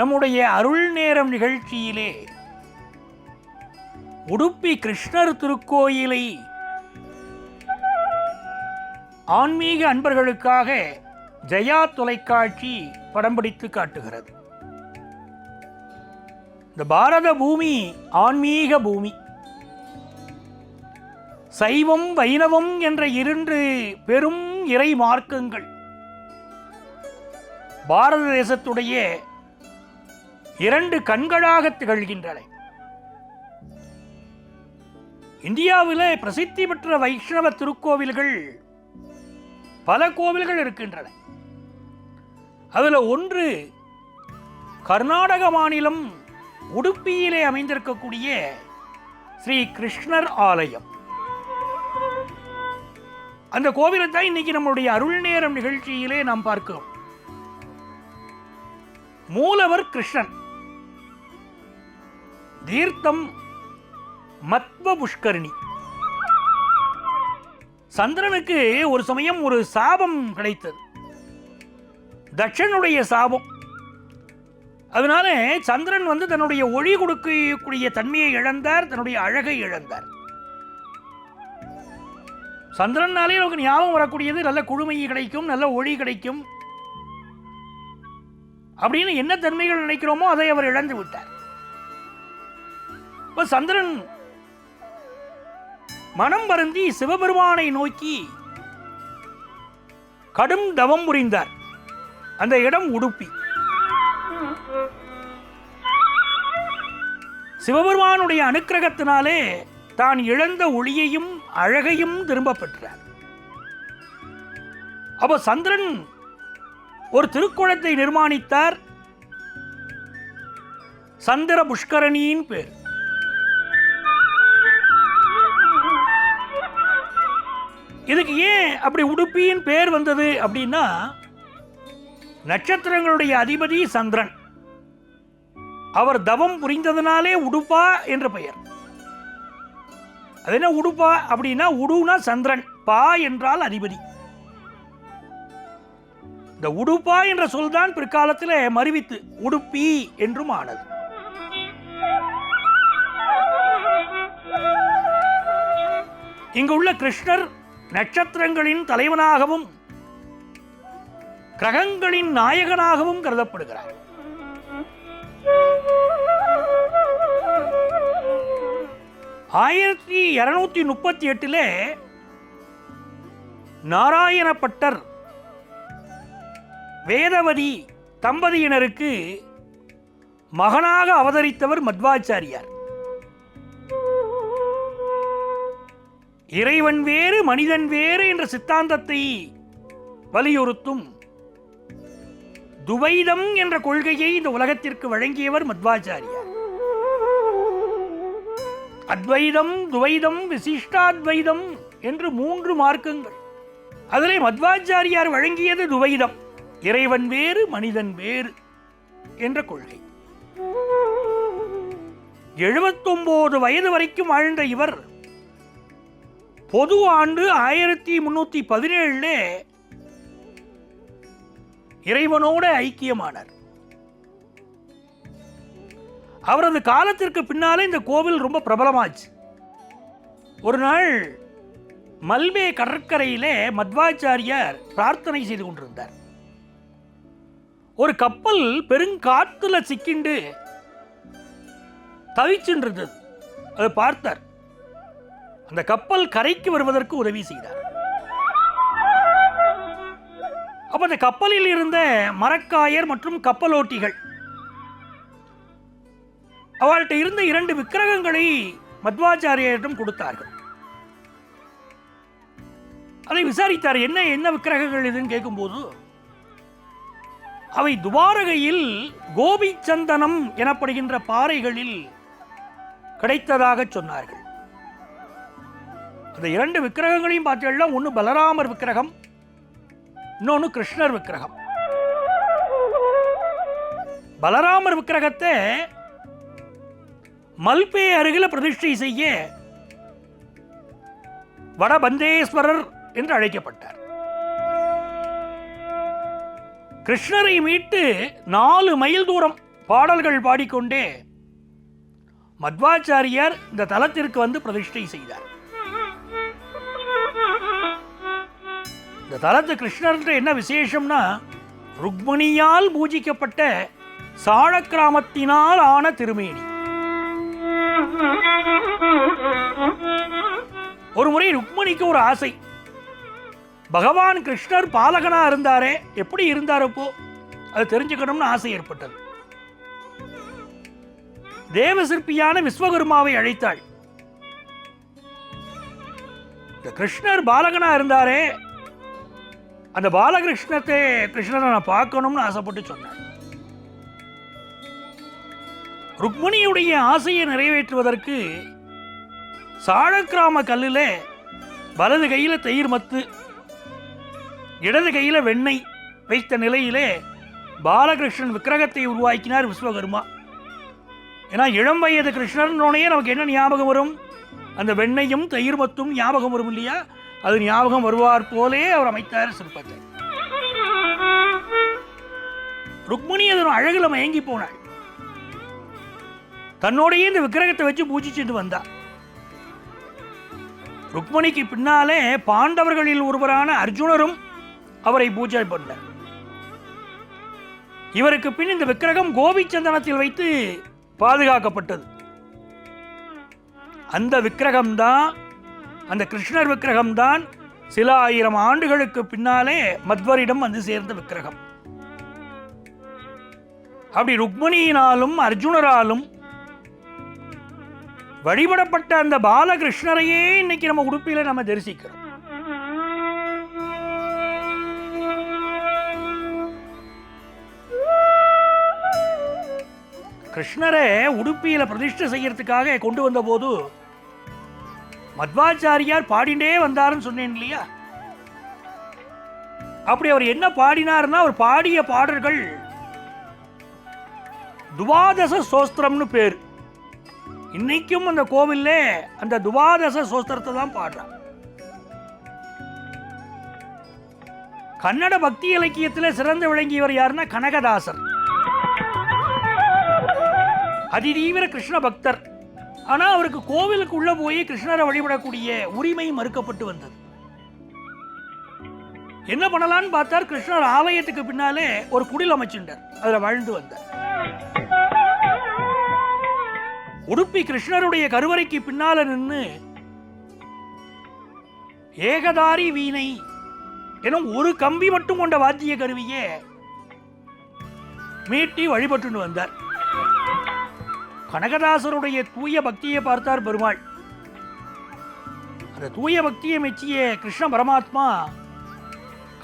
நம்முடைய அருள் நேரம் நிகழ்ச்சியிலே உடுப்பி கிருஷ்ணர் திருக்கோயிலை ஆன்மீக அன்பர்களுக்காக ஜெயா தொலைக்காட்சி படம் பிடித்து காட்டுகிறது. இந்த பாரத பூமி ஆன்மீக பூமி. சைவம் வைணவம் என்ற இரண்டு பெரும் இறை மார்க்கங்கள். பாரத தேசத்துடைய இரண்டு கண்களாக திகழ்கின்றன. இந்தியாவிலே பிரசித்தி பெற்ற வைஷ்ணவ திருக்கோவில்கள் பல கோவில்கள் இருக்கின்றன. அதில் ஒன்று கர்நாடக மாநிலம் உடுப்பியிலே அமைந்திருக்கக்கூடிய ஸ்ரீ கிருஷ்ணர் ஆலயம். அந்த கோவிலை தான் இன்னைக்கு நம்மளுடைய அருள் நேரம் நிகழ்ச்சியிலே நாம் பார்க்கிறோம். மூலவர் கிருஷ்ணன். தீர்த்தம் மத்வ புஷ்கரணி சந்திரனுக்கு ஒரு சமயம் ஒரு சாபம் கிடைத்தது. தட்சனுடைய சாபம். அதனால சந்திரன் வந்து தன்னுடைய ஒளி கொடுக்கக்கூடிய தன்மையை இழந்தார் தன்னுடைய அழகை இழந்தார். சந்திரனாலே நமக்கு ஞாபகம் வரக்கூடியது நல்ல குழுமை கிடைக்கும் நல்ல ஒளி கிடைக்கும். அப்படின்னு என்ன தன்மைகள் நினைக்கிறோமோ அதை அவர் இழந்து விட்டார். இப்ப சந்திரன் மனம் வருந்தி சிவபெருமானை நோக்கி கடும் தவம் புரிந்தார். அந்த இடம் உடுப்பி. சிவபெருமானுடைய அனுக்கிரகத்தினாலே தான் இழந்த ஒளியையும் அழகையும் திரும்ப பெற்றார். அப்போ சந்திரன் ஒரு திருக்குளத்தை நிர்மாணித்தார். சந்திர புஷ்கரணியின் பேர். இதுக்கு ஏன் அப்படி உடுப்பியின் பேர் வந்தது அப்படின்னா நட்சத்திரங்களுடைய அதிபதி சந்திரன். அவர் தவம் புரிந்ததுனாலே உடுப்பா என்ற பெயர். அது என்ன உடுப்பா அப்படின்னா உடுனா சந்திரன் பா என்றால் அதிபதி. இந்த உடுப்பா என்ற சொல்தான் பிற்காலத்தில் மருவித்து உடுப்பி என்றும் ஆனது. இங்கு உள்ள கிருஷ்ணர் நட்சத்திரங்களின் தலைவனாகவும் கிரகங்களின் நாயகனாகவும் கருதப்படுகிறார். ஆயிரத்தி இருநூத்தி முப்பத்தி எட்டில் நாராயணப்பட்டர் வேதவதி தம்பதியினருக்கு மகனாக அவதரித்தவர் மத்வாச்சாரியார். இறைவன் வேறு மனிதன் வேறு என்ற சித்தாந்தத்தை வலியுறுத்தும். துவைதம் என்ற கொள்கையை இந்த உலகத்திற்கு வழங்கியவர் மத்வாச்சாரியார். அத்வைதம் துவைதம் விசிஷ்டாத்வைதம் என்று மூன்று மார்க்கங்கள். அதிலே மத்வாச்சாரியார் வழங்கியது துவைதம் இறைவன் வேறு மனிதன் வேறு என்ற கொள்கை. எழுபத்தொன்பது வயது வரைக்கும் வாழ்ந்த இவர் பொது ஆண்டு ஆயிரத்தி முன்னூத்தி பதினேழுல இறைவனோட ஐக்கியமானார். அவரது காலத்திற்கு பின்னாலே இந்த கோவில் ரொம்ப பிரபலமாச்சு. ஒரு நாள் மல்பே கடற்கரையிலே மத்வாச்சாரியார் பிரார்த்தனை செய்து கொண்டிருந்தார். ஒரு கப்பல் பெருங்காற்றுல சிக்கிண்டு தவிச்சுன்றது. அதை பார்த்தார். அந்த கப்பல் கரைக்கு வருவதற்கு உதவி செய்தார். அப்ப அந்த கப்பலில் இருந்த மரக்காயர் மற்றும் கப்பலோட்டிகள் அவள்கிட்ட இருந்த இரண்டு விக்கிரகங்களை மத்வாச்சாரியரிடம் கொடுத்தார்கள். அதை விசாரித்தார் என்ன என்ன விக்கிரகங்கள் இதுன்னு கேட்கும்போது அவை துவாரகையில் கோபி சந்தனம் எனப்படுகின்ற பாறைகளில் கிடைத்ததாக சொன்னார்கள். அந்த இரண்டு விக்கிரகங்களையும் பார்த்தீங்கன்னா ஒன்று பலராமர் விக்கிரகம் இன்னொன்று கிருஷ்ணர் விக்கிரகம். பலராமர் விக்கிரகத்தை மல்பே அருகில் பிரதிஷ்டை செய்ய வடபந்தேஸ்வரர் என்று அழைக்கப்பட்டார். கிருஷ்ணரை மீட்டு நாலு மைல் தூரம் பாடல்கள் பாடிக்கொண்டே மத்வாச்சாரியார் இந்த தலத்திற்கு வந்து பிரதிஷ்டை செய்தார். இந்த தலத்து கிருஷ்ணர்ன்ற என்ன விசேஷம்னா ருக்மணியால் பூஜிக்கப்பட்ட சாழக்கிராமத்தினால் ஆன திருமேனி. ஒரு முறை ருக்மணிக்கு ஒரு ஆசை. பகவான் கிருஷ்ணர் பாலகனா இருந்தாரே எப்படி இருந்தார் அப்போ? அது தெரிஞ்சுக்கணும்னு ஆசை ஏற்பட்டது. தேவசிற்பியான விஸ்வகர்மாவை அழைத்தாள். இந்த கிருஷ்ணர் பாலகனா இருந்தாரே அந்த பாலகிருஷ்ணத்தை கிருஷ்ணரை நான் பார்க்கணும்னு ஆசைப்பட்டு சொன்னேன். ருக்மிணியுடைய ஆசையை நிறைவேற்றுவதற்கு சாழக்கிராம கல்லில் வலது கையில் தயிர் மத்து இடது கையில் வெண்ணெய் வைத்த நிலையிலே பாலகிருஷ்ணன் விக்கிரகத்தை உருவாக்கினார் விஸ்வகர்மா. ஏன்னா இளம் வயது கிருஷ்ணர்னோடனே நமக்கு என்ன ஞாபகம் வரும்? அந்த வெண்ணையும் தயிர் மத்தும் ஞாபகம் வரும் இல்லையா? அது ஞாபகம் வருவார் போலே அவர் அமைத்தார் சிற்பத்தை. ருக்மிணி அதன் அழகில் மயங்கி போனாள். தன்னோடையே இந்த விக்கிரகத்தை வச்சு பூஜிச்சுட்டு வந்தா ருக்மணிக்கு பின்னாலே பாண்டவர்களில் ஒருவரான அர்ஜுனரும் அவரை பூஜை பண்ணார். இவருக்கு பின் இந்த விக்கிரகம் கோபிச்சந்தனத்தில் வைத்து பாதுகாக்கப்பட்டது. அந்த விக்கிரகம்தான் அந்த கிருஷ்ணர் விக்கிரகம்தான் சில ஆயிரம் ஆண்டுகளுக்கு பின்னாலே மத்வரிடம் வந்து சேர்ந்த விக்கிரகம். அப்படி ருக்மணியினாலும் அர்ஜுனராலும் வழிபடப்பட்ட அந்த பாலகிருஷ்ணரையே இன்னைக்கு நம்ம உடுப்பில நம்ம தரிசிக்கிறோம். கிருஷ்ணரை உடுப்பியில பிரதிஷ்டை செய்யறதுக்காக கொண்டு வந்த போது மத்வாச்சாரியார் பாடிண்டே வந்தாருன்னு சொன்னேன் இல்லையா? அப்படி அவர் என்ன பாடினார்னா அவர் பாடிய பாடல்கள் துவாதச சோஸ்திரம்னு பேர். இன்னைக்கும் அந்த கோவில்ல அந்த துவாதச சோஸ்திரத்தை தான் பாடுறான். கன்னட பக்தி இலக்கியத்தில் சிறந்து விளங்கியவர் யாருன்னா கனகதாசர். அதிதீவிர கிருஷ்ண பக்தர். ஆனா அவருக்கு கோவிலுக்கு உள்ள போய் கிருஷ்ணரை வழிபடக்கூடிய உரிமை மறுக்கப்பட்டு வந்தது. என்ன பண்ணலாம்னு பார்த்தார் கிருஷ்ணர் ஆலயத்துக்கு பின்னாலே ஒரு குடில் அமைச்சுட்டார் அதுல வாழ்ந்து வந்தார். உடுப்பி கிருஷ்ணருடைய கருவறைக்கு பின்னால நின்று ஏகதாரி வீணை எனும் ஒரு கம்பி மட்டும் கொண்ட வாத்திய கருவியே மீட்டி வழிபட்டுன்னு வந்தார். கனகதாசருடைய தூய பக்தியை பார்த்தார் பெருமாள். அந்த தூய பக்தியை மெச்சிய கிருஷ்ண பரமாத்மா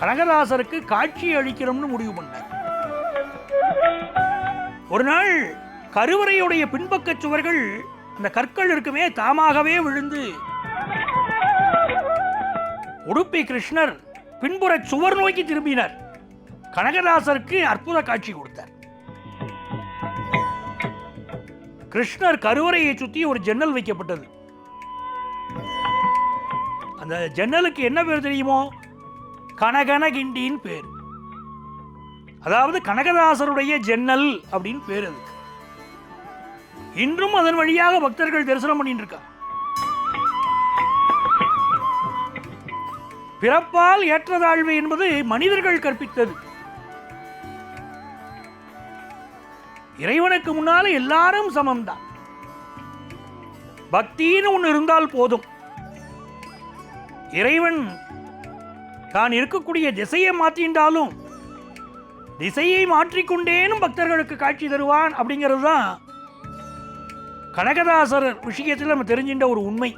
கனகதாசருக்கு காட்சி அளிக்கணும்னு முடிவு பண்ணார். ஒரு நாள் கருவறையுடைய பின்பக்க சுவர்கள் அந்த கற்கள் இருக்குமே தாமாகவே விழுந்து உடுப்பி கிருஷ்ணர் பின்புற சுவர் நோக்கி திரும்பினார். கனகதாசருக்கு அற்புத காட்சி கொடுத்தார். கிருஷ்ணர் கருவறையை சுற்றி ஒரு ஜன்னல் வைக்கப்பட்டது. அந்த ஜன்னலுக்கு என்ன பேர் தெரியுமோ? கனகனகிண்டின்னு பேர். அதாவது கனகதாசருடைய ஜன்னல் அப்படின்னு பேர் அதுக்கு இன்றும் அதன் வழியாக பக்தர்கள் தரிசனம் பண்ணிட்டு இருக்காங்க பிறப்பால் ஏற்றதாழ்வு என்பது மனிதர்கள் கற்பித்தது. இறைவனுக்கு முன்னால எல்லாரும் சமம்தான். பக்தின்னு ஒன்று இருந்தால் போதும். இறைவன் தான் இருக்கக்கூடிய திசையை மாற்றின்றாலும் திசையை மாற்றிக்கொண்டேனும் பக்தர்களுக்கு காட்சி தருவான் அப்படிங்கிறது தான் கனகதாசர் விஷயத்தில் நம்ம தெரிஞ்சின்ற ஒரு உண்மை.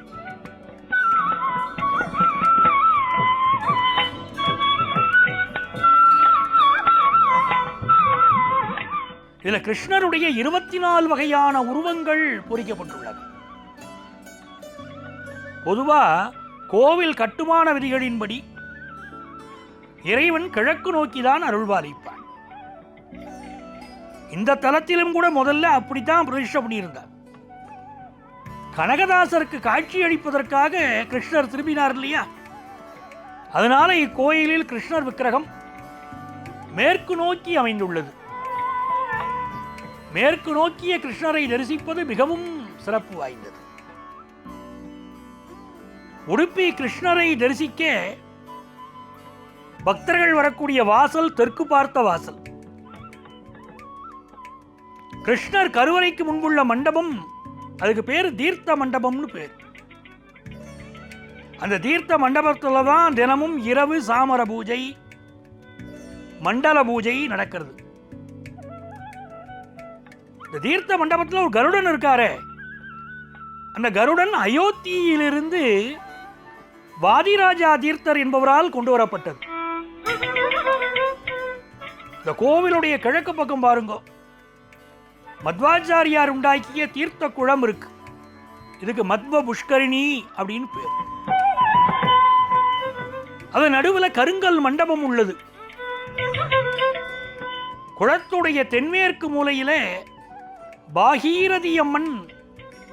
இதில் கிருஷ்ணருடைய இருபத்தி நாலு வகையான உருவங்கள் பொறிக்கப்பட்டுள்ளது. பொதுவா கோவில் கட்டுமான விதிகளின்படி இறைவன் கிழக்கு நோக்கிதான் அருள்பாலிப்பான் இந்த தலத்திலும் கூட முதல்ல அப்படித்தான் பிரதிஷ்டை பண்ணியிருந்தார். கனகதாசருக்கு காட்சி அளிப்பதற்காக கிருஷ்ணர் திரும்பினார் இல்லையா? அதனால இக்கோயிலில் கிருஷ்ணர் விக்கிரகம் மேற்கு நோக்கி அமைந்துள்ளது. மேற்கு நோக்கிய கிருஷ்ணரை தரிசிப்பது மிகவும் சிறப்பு வாய்ந்தது. உடுப்பி கிருஷ்ணரை தரிசிக்க பக்தர்கள் வரக்கூடிய வாசல் தெற்கு பார்த்த வாசல். கிருஷ்ணர் கருவறைக்கு முன்புள்ள மண்டபம் அதுக்கு பேர் தீர்த்த மண்டபம்னு பேர். அந்த தீர்த்த மண்டபத்தில் தான் தினமும் இரவு சாமர பூஜை மண்டல பூஜை நடக்கிறது. இந்த தீர்த்த மண்டபத்தில் ஒரு கருடன் இருக்காரு. அந்த கருடன் அயோத்தியிலிருந்து வாதிராஜா தீர்த்தர் என்பவரால் கொண்டு வரப்பட்டது. இந்த கோவிலுடைய கிழக்கு பக்கம் பாருங்க. மத்வாச்சாரியார் உண்டாக்கிய தீர்த்த குளம் இருக்கு. இதுக்கு மத்வ புஷ்கரிணி அப்படின்னு பேர். அது நடுவில் கருங்கல் மண்டபம் உள்ளது. குளத்துடைய தென்மேற்கு மூலையில பாகீரதி அம்மன்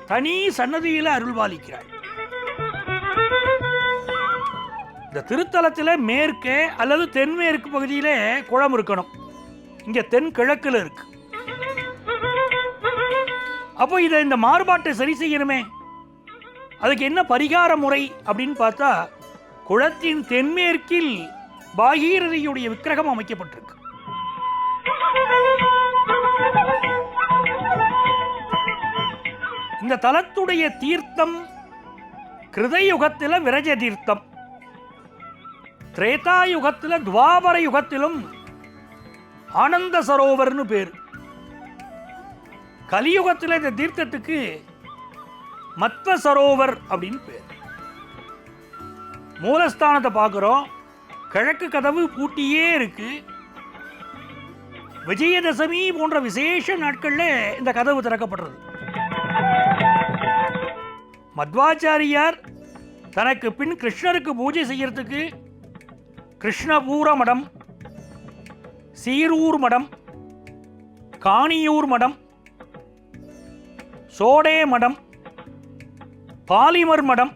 தனி சன்னதியில் அருள்பாலிக்கிறாள் இந்த திருத்தலத்தில் மேற்கே அல்லது தென்மேற்கு பகுதியிலே குளம் இருக்கணும். இங்கே தென்கிழக்கில் இருக்கு. அப்போ இதை இந்த மாறுபாட்டை சரி செய்யணுமே. அதுக்கு என்ன பரிகார முறை அப்படின்னு பார்த்தா குளத்தின் தென்மேற்கில் பாகீரதியுடைய விக்கிரகம் அமைக்கப்பட்டிருக்கு. இந்த தலத்துடைய தீர்த்தம் கிருதயுகத்தில் விரஜ தீர்த்தம். திரேதாயுகத்தில் துவாபர யுகத்திலும் ஆனந்த சரோவர்னு பேர். கலியுகத்தில் இந்த தீர்த்தத்துக்கு மத்வ சரோவர் அப்படின்னு பேர். மூலஸ்தானத்தை பார்க்குறோம். கிழக்கு கதவு பூட்டியே இருக்கு. விஜயதசமி போன்ற விசேஷ நாட்களில் இந்த கதவு திறக்கப்படுறது. மத்வாச்சாரியார் தனக்கு பின் கிருஷ்ணருக்கு பூஜை செய்யறதுக்கு கிருஷ்ணபூர மடம் சீரூர் மடம் காணியூர் மடம் சோடே மடம் பாலிமர் மடம்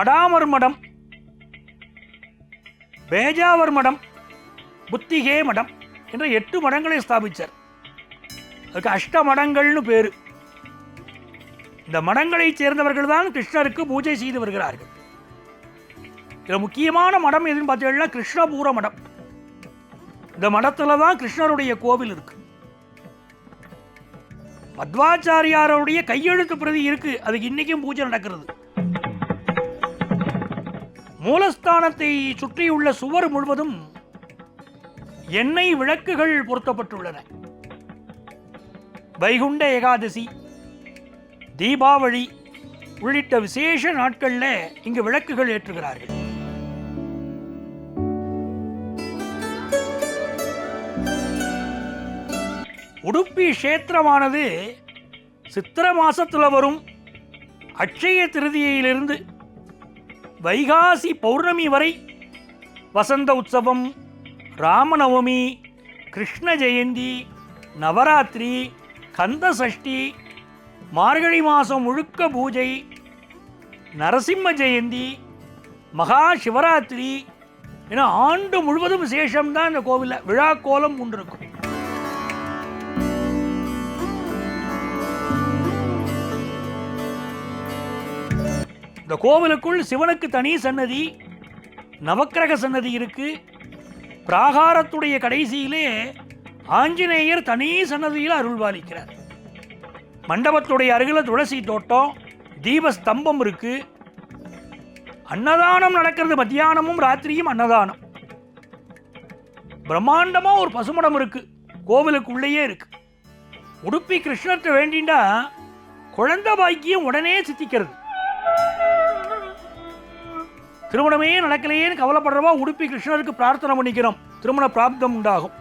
அடாமர் மடம் பேஜாவர் மடம் புத்திகே மடம் என்ற எட்டு மடங்களை ஸ்தாபித்தார் அதுக்கு அஷ்ட மடங்கள்னு பேரு. இந்த மடங்களைச் சேர்ந்தவர்கள் தான் கிருஷ்ணருக்கு பூஜை செய்து வருகிறார்கள். இதில் முக்கியமான மடம் எதுன்னு பார்த்தீங்கன்னா கிருஷ்ணபூர மடம். இந்த மடத்தில் தான் கிருஷ்ணருடைய கோவில் இருக்கு. மத்வாச்சாரியாருடைய கையெழுத்து பிரதி இருக்கு. அதுக்கு இன்னைக்கும் பூஜை நடக்கிறது. மூலஸ்தானத்தை சுற்றியுள்ள சுவர் முழுவதும் எண்ணெய் விளக்குகள் பொருத்தப்பட்டுள்ளன. வைகுண்ட ஏகாதசி. தீபாவளி உள்ளிட்ட விசேஷ நாட்களில் இங்கு விளக்குகள் ஏற்றுகிறார்கள். உடுப்பி கஷேத்திரமானது சித்திர மாசத்தில் வரும். அட்சய திருதியிலிருந்து வைகாசி பௌர்ணமி வரை வசந்த உற்சவம் ராமநவமி கிருஷ்ண ஜெயந்தி நவராத்திரி கந்த சஷ்டி மார்கழி மாதம் முழுக்க பூஜை நரசிம்ம ஜெயந்தி மகா சிவராத்திரி ஏன்னா ஆண்டு முழுவதும் விசேஷம்தான் இந்த கோவிலில். விழா கோலம் உண்டு இருக்கும். இந்த கோவிலுக்குள் சிவனுக்கு தனி சன்னதி நவக்கிரக சன்னதி இருக்கு. பிராகாரத்துடைய கடைசியிலே ஆஞ்சநேயர் தனி சன்னதியில் அருள்வாளிக்கிறார் மண்டபத்துடைய அருகில் துளசி தோட்டம் தீபஸ்தம்பம் இருக்குது அன்னதானம் நடக்கிறது மத்தியானமும் ராத்திரியும் அன்னதானம். பிரம்மாண்டமாக ஒரு பசுமடம் இருக்கு கோவிலுக்குள்ளேயே இருக்குது உடுப்பி கிருஷ்ணத்தை வேண்டிண்டா குழந்தை பாக்கியம் உடனே சித்திக்கிறது. திருமணமே நடக்கலையேன்னு கவலைப்படுறவா உடுப்பி கிருஷ்ணருக்கு பிரார்த்தனை பண்ணிக்கிறோம். திருமண பிராப்தம் உண்டாகும்.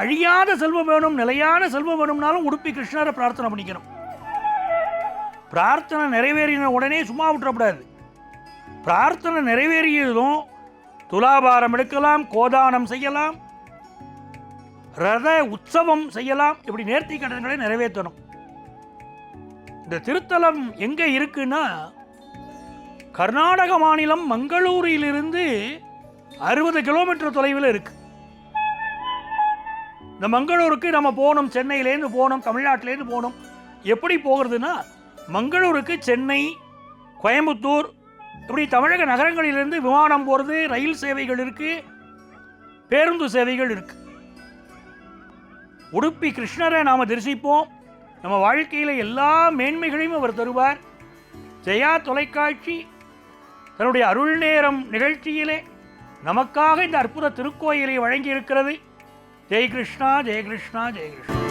அழியாத செல்வம் வேணும் நிலையான செல்வம் வேணும்னாலும் உடுப்பி கிருஷ்ணரை பிரார்த்தனை பண்ணிக்கணும். பிரார்த்தனை நிறைவேறின உடனே சும்மா விட்டுறக்கூடாது. பிரார்த்தனை நிறைவேறியதும் துலாபாரம் எடுக்கலாம் கோதானம் செய்யலாம் ரத உற்சவம் செய்யலாம் இப்படி நேர்த்தி கடன்களை நிறைவேற்றணும். இந்த திருத்தலம் எங்கே இருக்குன்னா கர்நாடக மாநிலம் மங்களூரிலிருந்து அறுபது கிலோமீட்டர் தொலைவில் இருக்குது இந்த மங்களூருக்கு நம்ம போகணும் சென்னையிலேருந்து போகணும் தமிழ்நாட்டிலேருந்து போகணும். எப்படி போகிறதுனா மங்களூருக்கு சென்னை கோயம்புத்தூர் இப்படி தமிழக நகரங்களிலிருந்து விமானம் போகிறது ரயில் சேவைகள் இருக்குது பேருந்து சேவைகள் இருக்குது உடுப்பி கிருஷ்ணரை நாம் தரிசிப்போம். நம்ம வாழ்க்கையில் எல்லா மேன்மைகளையும் அவர் தருவார். ஜெயா தொலைக்காட்சி தன்னுடைய அருள் நேரம் நிகழ்ச்சியிலே நமக்காக இந்த அற்புத திருக்கோயிலை வழங்கி இருக்கிறது ஜெய் கிருஷ்ணா ஜெய கிருஷ்ணா ஜெய கிருஷ்ணா